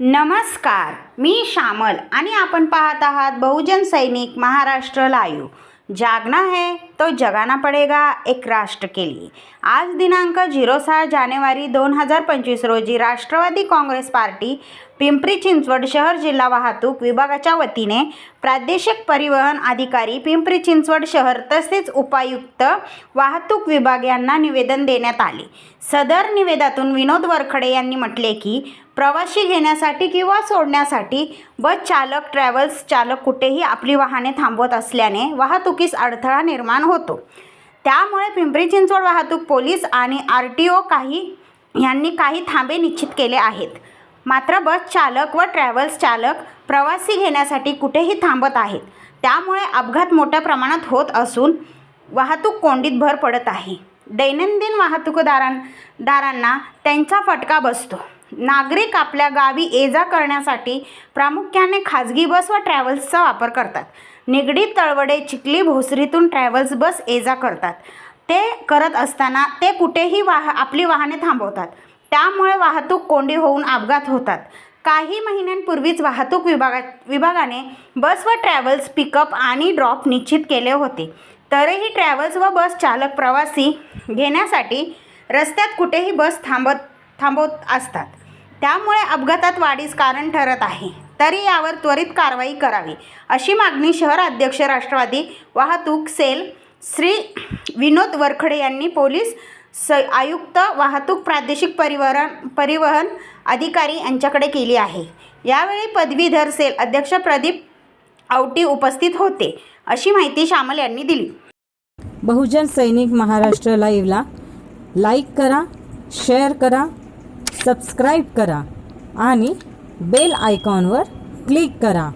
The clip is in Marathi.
नमस्कार मी श्यामल आणि आपण पाहत आहात बहुजन सैनिक महाराष्ट्र लाईव्ह. जागना है तो जगाना पडेगा एक राष्ट्र के लिए. आज दिनांक झिरो सहा जानेवारी दोन हजार पंचवीस रोजी राष्ट्रवादी काँग्रेस पार्टी पिंपरी चिंचवड शहर जिल्हा वाहतूक विभागाच्या वतीने प्रादेशिक परिवहन अधिकारी पिंपरी चिंचवड शहर तसेच उपायुक्त वाहतूक विभाग यांना निवेदन देण्यात आले. सदर निवेदातून विनोद वरखडे यांनी म्हटले की प्रवासी घेण्यासाठी किंवा सोडण्यासाठी बस चालक ट्रॅव्हल्स चालक कुठेही आपली वाहने थांबवत असल्याने वाहतुकीस अडथळा निर्माण होतो. त्यामुळे पिंपरी चिंचवड वाहतूक पोलीस आणि आर टी ओ काही यांनी काही थांबे निश्चित केले आहेत. मात्र बस चालक व ट्रॅव्हल्स चालक प्रवासी घेण्यासाठी कुठेही थांबत आहेत. त्यामुळे अपघात मोठ्या प्रमाणात होत असून वाहतूक कोंडीत भर पडत आहे. दैनंदिन वाहतूकदारां दारांना त्यांचा फटका बसतो. नागरिक आपल्या गावी ये जा करण्यासाठी प्रामुख्याने खाजगी बस व ट्रॅव्हल्सचा वापर करतात. निगडीत तळवडे चिखली भोसरीतून ट्रॅव्हल्स बस ये जा करतात. ते करत असताना ते कुठेही वाह आपली वाहने थांबवतात. त्यामुळे वाहतूक कोंडी होऊन अपघात होतात. काही महिन्यांपूर्वीच वाहतूक विभागा विभागाने बस व ट्रॅव्हल्स पिकअप आणि ड्रॉप निश्चित केले होते. तरीही ट्रॅव्हल्स व बस चालक प्रवासी घेण्यासाठी रस्त्यात कुठेही बस थांबत थांबवत असतात. त्यामुळे अपघातात वाढीस कारण ठरत आहे. तरी यावर त्वरित कारवाई करावी अशी मागणी शहर अध्यक्ष राष्ट्रवादी वाहतूक सेल श्री विनोद वरखडे यांनी पोलीस स आयुक्त वाहतूक प्रादेशिक परिवहन परिवहन अधिकारी यांच्याकडे केली आहे. यावेळी पदवीधर सेल अध्यक्ष प्रदीप आवटी उपस्थित होते. अशी माहिती श्यामल यांनी दिली. बहुजन सैनिक महाराष्ट्र लाईव्हला लाईक करा शेअर करा सबस्क्राईब करा आणि बेल आयकॉनवर क्लिक करा.